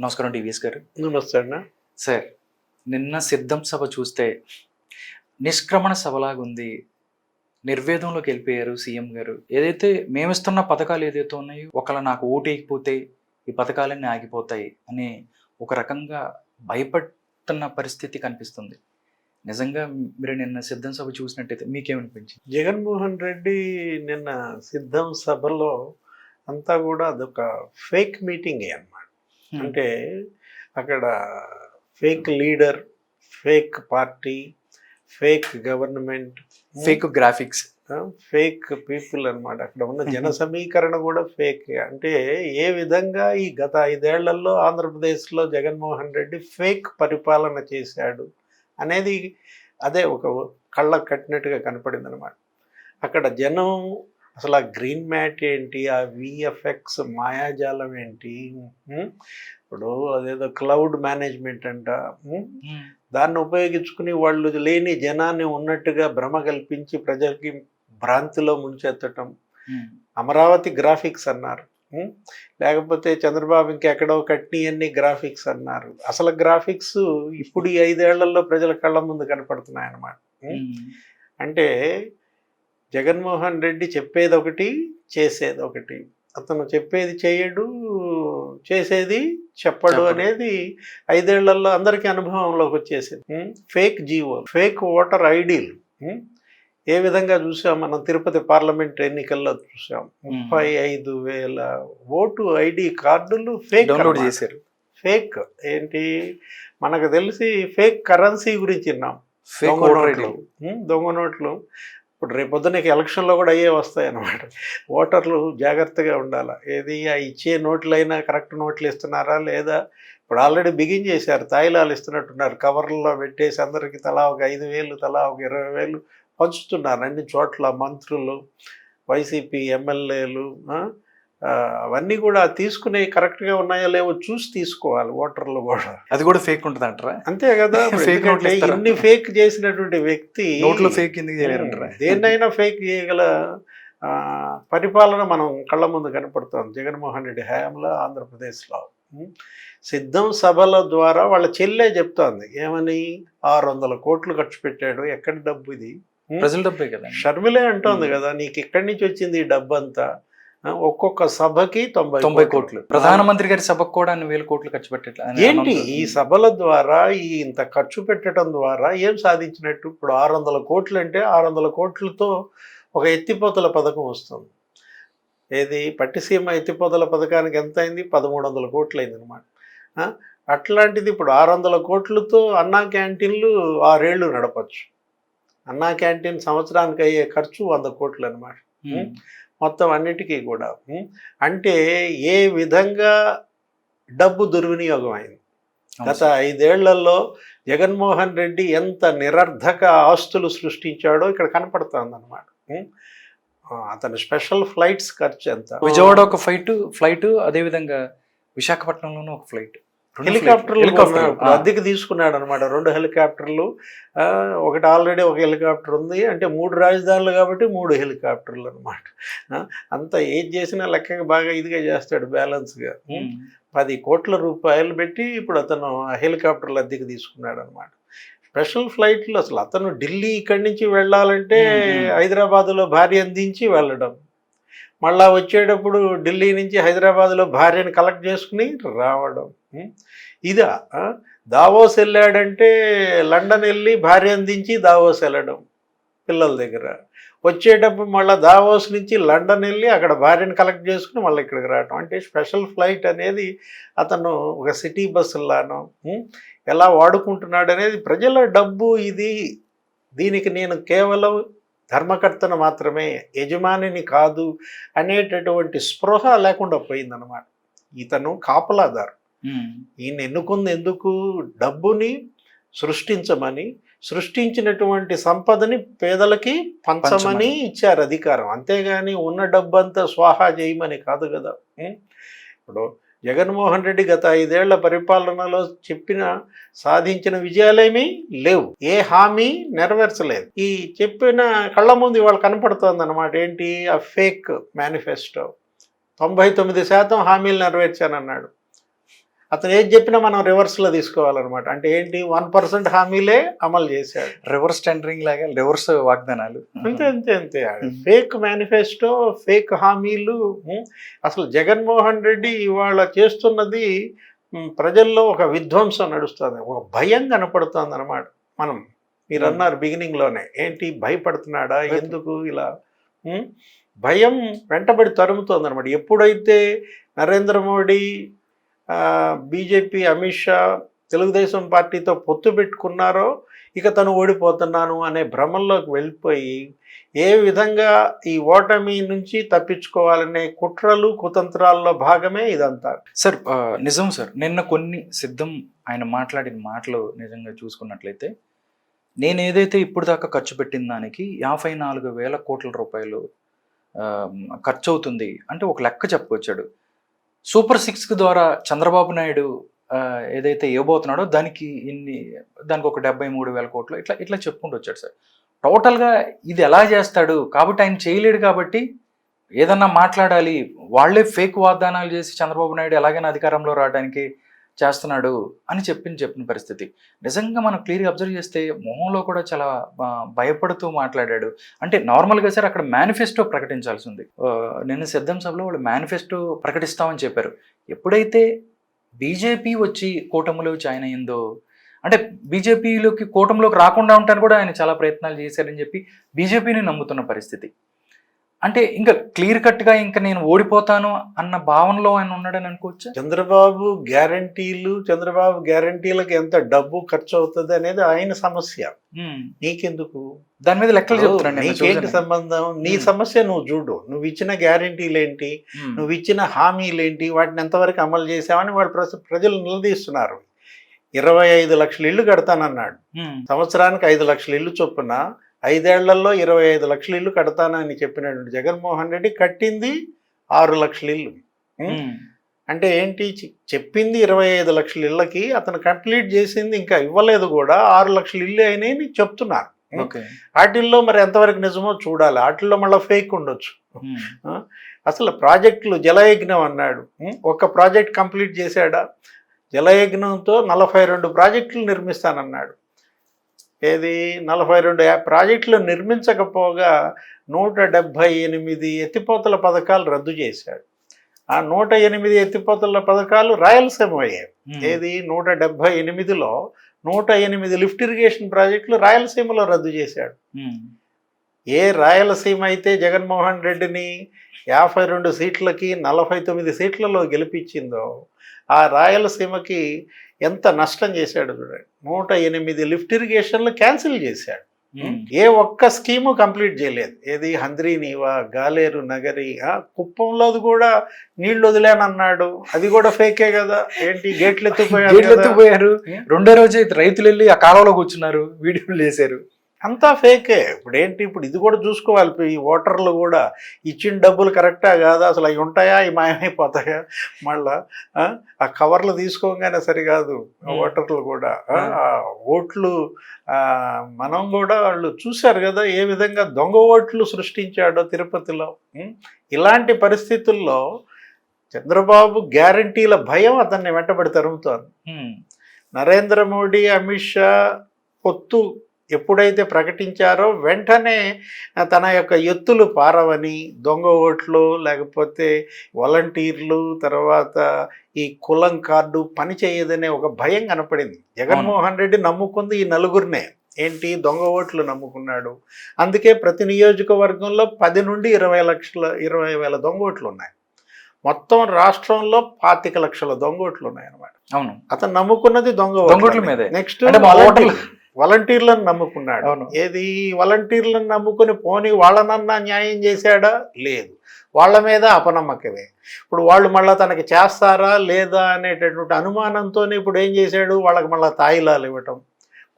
నమస్కారం డివిఎస్ గారు. నమస్తే అన్న. సార్ నిన్న సిద్ధం సభ చూస్తే నిష్క్రమణ సభలాగా ఉంది నిర్వేదంలోకి వెళ్ళిపోయారు సీఎం గారు. ఏదైతే మేమిస్తున్న పథకాలు ఏదైతే ఉన్నాయో ఒకవేళ నాకు ఓటు వేయకపోతే ఈ పథకాలన్నీ ఆగిపోతాయి అని ఒక రకంగా భయపడుతున్న పరిస్థితి కనిపిస్తుంది. నిజంగా మీరు నిన్న సిద్ధం సభ చూసినట్టయితే మీకేమనిపించింది? జగన్మోహన్ రెడ్డి నిన్న సిద్ధం సభలో అంతా కూడా అదొక ఫేక్ మీటింగ్ అన్నమాట. అంటే అక్కడ fake leader fake party fake government fake graphics. Fake people అన్నమాట. అక్కడ ఉన్న జన సమీకరణ కూడా ఫేక్. అంటే ఏ విధంగా ఈ గత ఐదేళ్ళలో ఆంధ్రప్రదేశ్లో జగన్మోహన్ రెడ్డి ఫేక్ పరిపాలన చేశాడు అనేది అదే ఒక కళ్ళ కట్టినట్టుగా కనపడింది అనమాట అక్కడ జనం అసలు ఆ గ్రీన్ మ్యాట్ ఏంటి ఆ విఎఫ్ఎక్స్ మాయాజాలం ఏంటి? ఇప్పుడు అదేదో క్లౌడ్ మేనేజ్మెంట్ అంట? దాన్ని ఉపయోగించుకుని వాళ్ళు లేని జనాన్ని ఉన్నట్టుగా భ్రమ కల్పించి ప్రజలకి భ్రాంతిలో ముంచెత్తటం అమరావతి గ్రాఫిక్స్ అన్నారు? లేకపోతే చంద్రబాబు ఇంకెక్కడో కట్ని అన్ని గ్రాఫిక్స్ అన్నారు అసలు గ్రాఫిక్స్ ఇప్పుడు ఈ ఐదేళ్ళలో ప్రజల కళ్ళ ముందు కనపడుతున్నాయి అన్నమాట? అంటే జగన్మోహన్ రెడ్డి చెప్పేది ఒకటి చేసేది ఒకటి అతను చెప్పేది చేయడు చేసేది చెప్పడు. అనేది ఐదేళ్ళలో అందరికీ అనుభవంలోకి వచ్చేసింది. ఫేక్ జీవో ఫేక్ ఓటర్ ఐడీలు? ఏ విధంగా చూసాం మనం తిరుపతి పార్లమెంట్ ఎన్నికల్లో చూసాం. ముప్పై ఐదు వేల ఓటు ఐడి కార్డులు ఫేక్ డౌన్లోడ్ చేశారు. ఫేక్ ఏంటి? మనకు తెలిసి ఫేక్ కరెన్సీ గురించి విన్నాం. ఫేక్ దొంగ నోట్లు. దొంగ నోట్లు. ఇప్పుడు రేపు పొద్దున్నకి ఎలక్షన్లో కూడా అయ్యే వస్తాయి అన్నమాట ఓటర్లు జాగ్రత్తగా ఉండాలి? ఏది ఆ ఇచ్చే నోట్లైనా కరెక్ట్ నోట్లు ఇస్తున్నారా లేదా? ఇప్పుడు ఆల్రెడీ బిగిన్ చేశారు తాయిలాలు ఇస్తున్నట్టున్నారు. కవర్లలో పెట్టేసి అందరికీ తలా ఒక ఐదు వేలు తలా ఒక ఇరవై వేలు పంచుతున్నారు అన్ని చోట్ల మంత్రులు వైసీపీ ఎమ్మెల్యేలు అవన్నీ కూడా తీసుకునే కరెక్ట్గా ఉన్నాయో లేవో చూసి తీసుకోవాలి ఓటర్లు కూడా అది కూడా ఫేక్ ఉంటుంది అంటారా అంతే కదా ఇస్తారా? ఇన్ని ఫేక్ చేసినటువంటి వ్యక్తి నోట్లో ఫేక్ ఎందుకు చేయలేరంటారా దేన్నైనా ఫేక్ చేయగల పరిపాలన మనం కళ్ళ ముందు కనపడుతుంది జగన్మోహన్ రెడ్డి హయాంలో ఆంధ్రప్రదేశ్లో. సిద్ధం సభల ద్వారా వాళ్ళ చెల్లె చెప్తోంది ఏమని ఆరు వందల కోట్లు ఖర్చు పెట్టాడు ఎక్కడి డబ్బు ఇది? ప్రజల డబ్బే కదా షర్మిలే అంటోంది. కదా నీకు ఎక్కడి నుంచి వచ్చింది ఈ డబ్బు అంతా ఒక్కొక్క సభకి తొంభై తొంభై కోట్లు. ప్రధానమంత్రి గారి సభకు కూడా అన్ని వేల కోట్లు ఖర్చు పెట్టట్లే అని ఏంటి ఈ సభల ద్వారా ఈ ఇంత ఖర్చు పెట్టడం ద్వారా ఏం సాధించినట్టు? ఇప్పుడు ఆరు వందల కోట్లు అంటే ఆరు వందల కోట్లతో ఒక ఎత్తిపోతల పథకం వస్తుంది. ఏది? పట్టిసీమ ఎత్తిపోతల పథకానికి ఎంత అయింది పదమూడు వందల కోట్లు అయింది అనమాట అట్లాంటిది ఇప్పుడు ఆరు వందల కోట్లతో అన్నా క్యాంటీన్లు ఆరేళ్ళు నడపచ్చు. అన్నా క్యాంటీన్ సంవత్సరానికి అయ్యే ఖర్చు వంద కోట్లు అనమాట. మొత్తం అన్నిటికీ కూడా? అంటే ఏ విధంగా డబ్బు దుర్వినియోగం అయింది? గత ఐదేళ్ళలో జగన్మోహన్ రెడ్డి ఎంత నిరర్ధక ఆస్తులు సృష్టించాడో ఇక్కడ కనపడుతుంది అనమాట అతని స్పెషల్ ఫ్లైట్స్ ఖర్చు ఎంత? విజయవాడ ఒక ఫ్లైట్ ఫ్లైట్ అదే విధంగా విశాఖపట్నంలోనూ ఒక ఫ్లైట్. హెలికాప్టర్లు. అద్దెకి తీసుకున్నాడు అనమాట రెండు హెలికాప్టర్లు. ఒకటి ఆల్రెడీ ఒక హెలికాప్టర్ ఉంది. అంటే మూడు రాజధానులు కాబట్టి మూడు హెలికాప్టర్లు అనమాట అంత ఏది చేసినా లెక్కగా బాగా ఇదిగా చేస్తాడు బ్యాలెన్స్గా. పది కోట్ల రూపాయలు పెట్టి ఇప్పుడు అతను హెలికాప్టర్లు అద్దెకి తీసుకున్నాడు అనమాట స్పెషల్ ఫ్లైట్లు అసలు అతను ఢిల్లీ ఇక్కడి నుంచి వెళ్ళాలంటే. హైదరాబాదులో భార్య అందించి వెళ్ళడం. మళ్ళా వచ్చేటప్పుడు ఢిల్లీ నుంచి హైదరాబాద్లో భార్యను కలెక్ట్ చేసుకుని రావడం. ఇదా దావోస్ వెళ్ళాడంటే లండన్ వెళ్ళి భార్య అందించి దావోస్ వెళ్ళడం పిల్లల దగ్గర. వచ్చేటప్పుడు మళ్ళీ దావోస్ నుంచి లండన్ వెళ్ళి అక్కడ భార్యను కలెక్ట్ చేసుకుని మళ్ళీ ఇక్కడికి రావడం అంటే స్పెషల్ ఫ్లైట్ అనేది అతను ఒక సిటీ బస్సులాను ఎలా వాడుకుంటున్నాడు అనేది ప్రజల డబ్బు ఇది. దీనికి నేను కేవలం ధర్మకర్తను మాత్రమే యజమానిని కాదు అనేటటువంటి స్పృహ లేకుండా పోయిందనమాట ఇతను కాపలాదారు. ఈయన ఎన్నుకుంది ఎందుకు డబ్బుని సృష్టించమని సృష్టించినటువంటి సంపదని పేదలకి పంచమని. ఇచ్చారు అధికారం అంతేగాని ఉన్న డబ్బంతా స్వాహా చేయమని కాదు కదా? ఇప్పుడు జగన్మోహన్ రెడ్డి గత ఐదేళ్ళ పరిపాలనలో చెప్పిన సాధించిన విజయాలేమీ లేవు. ఏ హామీ నెరవేర్చలేదు. ఈ చెప్పిన కళ్ళ ముందు ఇవాళ కనపడుతోంది అనమాట ఏంటి? ఆ ఫేక్ మేనిఫెస్టో. తొంభై తొమ్మిది శాతం హామీలు నెరవేర్చానన్నాడు. అతను ఏది చెప్పినా మనం రివర్స్లో తీసుకోవాలన్నమాట. అంటే ఏంటి? వన్ పర్సెంట్ హామీలే అమలు చేశాడు. రివర్స్ టెండరింగ్ లాగా రివర్స్ వాగ్దానాలు. అంతే అంతే అంతే. ఫేక్ మేనిఫెస్టో ఫేక్ హామీలు అసలు జగన్మోహన్ రెడ్డి ఇవాళ చేస్తున్నది ప్రజల్లో ఒక విధ్వంసం నడుస్తుంది. ఒక భయం కనపడుతుంది అనమాట మనం. మీరు అన్నారు బిగినింగ్లోనే. ఏంటి? భయపడుతున్నాడా? ఎందుకు ఇలా? భయం వెంటబడి తరుముతోంది అనమాట ఎప్పుడైతే నరేంద్ర మోడీ బీజేపీ అమిత్ షా తెలుగుదేశం పార్టీతో పొత్తు పెట్టుకున్నారో ఇక తను ఓడిపోతున్నాను అనే భ్రమంలోకి వెళ్ళిపోయి ఏ విధంగా ఈ ఓటమి నుంచి తప్పించుకోవాలనే కుట్రలు కుతంత్రాల్లో భాగమే ఇదంతా. సార్ నిజం సార్. నిన్న కొన్ని సిద్ధం ఆయన మాట్లాడిన మాటలు నిజంగా చూసుకున్నట్లయితే నేను ఏదైతే ఇప్పుడు దాకా ఖర్చు పెట్టిన దానికి యాభై నాలుగు వేల కోట్ల రూపాయలు ఖర్చు అవుతుంది అంటే ఒక లెక్క చెప్పుకొచ్చాడు. సూపర్ సిక్స్ ద్వారా చంద్రబాబు నాయుడు ఏదైతే ఇవ్వబోతున్నాడో దానికి ఇన్ని దానికి ఒక డెబ్బై మూడు వేల కోట్లు ఇట్లా ఇట్లా చెప్పుకుంటూ వచ్చాడు సార్. టోటల్గా ఇది ఎలా చేస్తాడు? కాబట్టి ఆయన చేయలేడు కాబట్టి ఏదన్నా మాట్లాడాలి. వాళ్ళే ఫేక్ వాగ్దానాలు చేసి చంద్రబాబు నాయుడు ఎలాగైనా అధికారంలో రావడానికి చేస్తున్నాడు అని చెప్పిన చెప్పిన పరిస్థితి. నిజంగా మనం క్లియర్గా అబ్జర్వ్ చేస్తే మొహంలో కూడా చాలా భయపడుతూ మాట్లాడాడు. అంటే నార్మల్గా సార్ అక్కడ మేనిఫెస్టో ప్రకటించాల్సి ఉంది నిన్న సిద్ధం సభలో వాళ్ళు మేనిఫెస్టో ప్రకటిస్తామని చెప్పారు. ఎప్పుడైతే బీజేపీ వచ్చి కూటమిలో జాయిన్ అయిందో అంటే బీజేపీలోకి కూటమిలోకి రాకుండా ఉంటాను కూడా ఆయన చాలా ప్రయత్నాలు చేశారని చెప్పి బీజేపీని నమ్ముతున్న పరిస్థితి. అంటే ఇంకా క్లియర్ కట్గా ఇంకా నేను ఓడిపోతాను అన్న భావనలో ఆయన ఉన్నాడని అనుకోవచ్చా చంద్రబాబు గ్యారంటీలు చంద్రబాబు గ్యారంటీలకు ఎంత డబ్బు ఖర్చు అవుతుంది అనేది ఆయన సమస్య. నీకెందుకు దాని మీద లెక్కలు చెప్తున్నాను నేను నీకేంటి. సంబంధం నీ. సమస్య నువ్వు చూడు నువ్వు ఇచ్చిన గ్యారంటీలు ఏంటి ఉమ్. నువ్వు ఇచ్చిన హామీలు ఏంటి వాటిని ఎంతవరకు అమలు చేసావని వాళ్ళు ప్రజ- ప్రజలు నిలదీస్తున్నారు ఇరవై ఐదు లక్షల ఇల్లు కడతానన్నాడు. సంవత్సరానికి ఐదు లక్షల ఇల్లు చొప్పున ఐదేళ్ళలో ఇరవై ఐదు లక్షల ఇల్లు కడతానని చెప్పినటువంటి జగన్మోహన్ రెడ్డి కట్టింది ఆరు లక్షల ఇల్లు. అంటే ఏంటి? చెప్పింది ఇరవై ఐదు లక్షల ఇళ్ళకి అతను కంప్లీట్ చేసింది ఇంకా ఇవ్వలేదు కూడా ఆరు లక్షల ఇల్లు అయినాయి చెప్తున్నారు. వాటిల్లో మరి ఎంతవరకు నిజమో చూడాలి. వాటిల్లో మళ్ళీ ఫేక్ ఉండొచ్చు. అసలు ప్రాజెక్టులు జలయజ్ఞం అన్నాడు? ఒక ప్రాజెక్ట్ కంప్లీట్ చేశాడా? జలయజ్ఞంతో నలభై రెండు ప్రాజెక్టులు నిర్మిస్తానన్నాడు. ఏది? నలభై రెండు ప్రాజెక్టులు నిర్మించకపోగా నూట డెబ్భై ఎనిమిది ఎత్తిపోతల పథకాలు రద్దు చేశాడు. ఆ నూట ఎనిమిది ఎత్తిపోతల పథకాలు రాయలసీమ అయ్యాయి. ఏది? నూట డెబ్భై ఎనిమిదిలో నూట ఎనిమిది లిఫ్ట్ ఇరిగేషన్ ప్రాజెక్టులు రాయలసీమలో రద్దు చేశాడు. ఏ రాయలసీమ అయితే జగన్మోహన్ రెడ్డిని యాభై రెండు సీట్లకి నలభై తొమ్మిది సీట్లలో గెలిపించిందో ఆ రాయలసీమకి ఎంత నష్టం చేశాడు చూడండి. నూట ఎనిమిది లిఫ్ట్ ఇరిగేషన్లు క్యాన్సిల్ చేశాడు. ఏ ఒక్క స్కీము కంప్లీట్ చేయలేదు. ఏది హంద్రీ నీవా గాలేరు నగరి ఆ, కుప్పంలోది కూడా నీళ్ళు వదిలేనన్నాడు. అది కూడా ఫేకే కదా. ఏంటి? గేట్లు ఎత్తిపోయాడు గేట్లు కదా. ఎత్తుకుపోయారు. రెండో రోజు రైతులు వెళ్ళి ఆ కాలంలో కూర్చున్నారు. వీడియోలు వేశారు అంతా ఫేకే. ఇప్పుడు ఏంటి ఇప్పుడు ఇది కూడా చూసుకోవాలి. ఈ ఓటర్లు కూడా ఇచ్చిన డబ్బులు కరెక్టా కాదా? అసలు అవి ఉంటాయా? అవి మాయమైపోతాయా? మళ్ళా ఆ? కవర్లు తీసుకోగానే సరికాదు. ఓటర్లు కూడా. ఓట్లు మనం కూడా వాళ్ళు చూశారు కదా ఏ విధంగా దొంగ ఓట్లు సృష్టించాడో తిరుపతిలో? ఇలాంటి పరిస్థితుల్లో చంద్రబాబు గ్యారంటీల భయం అతన్ని వెంటబడి తరుముతోంది. ఉమ్. నరేంద్ర మోడీ అమిత్ షా పొత్తు ఎప్పుడైతే ప్రకటించారో వెంటనే తన యొక్క ఎత్తులు పారవని దొంగ ఓట్లు లేకపోతే వాలంటీర్లు తర్వాత ఈ కులం కార్డు పని చేయదనే ఒక భయం కనపడింది. జగన్మోహన్ రెడ్డి నమ్ముకుంది ఈ నలుగురినే. ఏంటి? దొంగ ఓట్లు నమ్ముకున్నాడు. అందుకే ప్రతి నియోజకవర్గంలో పది నుండి ఇరవై లక్షల ఇరవై వేల దొంగ ఓట్లు ఉన్నాయి. మొత్తం రాష్ట్రంలో పాతిక లక్షల దొంగ ఓట్లు ఉన్నాయి అన్నమాట అవును. అతను నమ్ముకున్నది దొంగ ఓట్ల మీదే. నెక్స్ట్ వాలంటీర్లను నమ్ముకున్నాడు. ఏది వాలంటీర్లను నమ్ముకుని పోని వాళ్ళనన్నా న్యాయం చేశాడా? లేదు. వాళ్ళ మీద అపనమ్మకమే. ఇప్పుడు వాళ్ళు మళ్ళీ తనకి చేస్తారా లేదా అనేటటువంటి అనుమానంతోనే ఇప్పుడు ఏం చేశాడు? వాళ్ళకి మళ్ళీ తాయిలాలు ఇవ్వటం.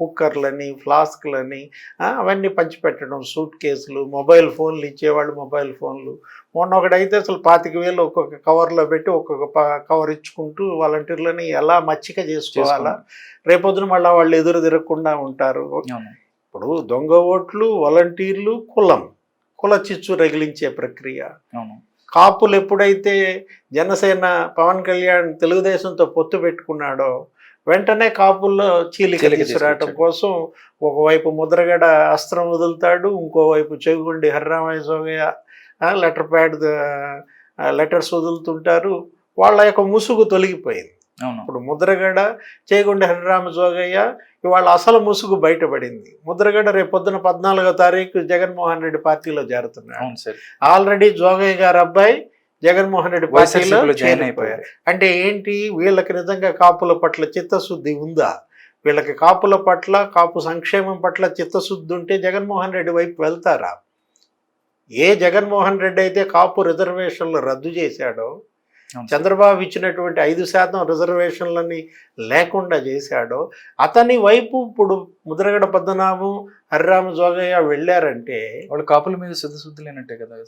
కుక్కర్లని ఫ్లాస్క్లని అవన్నీ పంచిపెట్టడం సూట్ కేసులు మొబైల్ ఫోన్లు ఇచ్చేవాళ్ళు మొబైల్ ఫోన్లు. మొన్న ఒకడైతే అసలు పాతిక వేలు ఒక్కొక్క కవర్లో పెట్టి ఒక్కొక్క కవర్ ఇచ్చుకుంటూ వాలంటీర్లని ఎలా మచ్చిక చేసుకోవాలా? రేపొద్దున మళ్ళీ వాళ్ళు ఎదురు తిరగకుండా ఉంటారు. ఇప్పుడు దొంగ ఓట్లు వాలంటీర్లు కులం. కుల చిచ్చు రగిలించే ప్రక్రియ. కాపులు ఎప్పుడైతే జనసేన పవన్ కళ్యాణ్ తెలుగుదేశంతో పొత్తు పెట్టుకున్నాడో వెంటనే కాపుల్లో చీలిక తీసుకురావటం. కోసం ఒకవైపు ముద్రగడ అస్త్రం వదులుతాడు ఇంకోవైపు Chegondi Hariramaiah Sogayya letter pad letters వదులుతుంటారు. వాళ్ళ యొక్క ముసుగు తొలగిపోయింది. అవును. ఇప్పుడు ముద్రగడ చేగుండి హరిరామ జోగయ్య ఇవాళ అసలు ముసుగు బయటపడింది. ముద్రగడ రేపు పొద్దున పద్నాలుగో తారీఖు జగన్మోహన్ రెడ్డి పార్టీలో చేరుతున్నాడు. ఆల్రెడీ జోగయ్య గారు అబ్బాయి జగన్మోహన్ రెడ్డి పార్టీలో జాయిన్ అయిపోయారు. అంటే ఏంటి? వీళ్ళకి నిజంగా కాపుల పట్ల చిత్తశుద్ధి ఉందా? వీళ్ళకి కాపుల పట్ల కాపు సంక్షేమం పట్ల చిత్తశుద్ధి ఉంటే జగన్మోహన్ రెడ్డి వైపు వెళ్తారా? ఏ జగన్మోహన్ రెడ్డి అయితే కాపు రిజర్వేషన్లు రద్దు చేశాడో. చంద్రబాబు ఇచ్చినటువంటి ఐదు శాతం రిజర్వేషన్లని లేకుండా చేశాడో అతని వైపు ఇప్పుడు ముద్రగడ పద్మనాభం హరిరామ జోగయ్య వెళ్ళారంటే వాళ్ళు కాపుల మీద సిద్ధశుద్ధి లేనట్టే కదా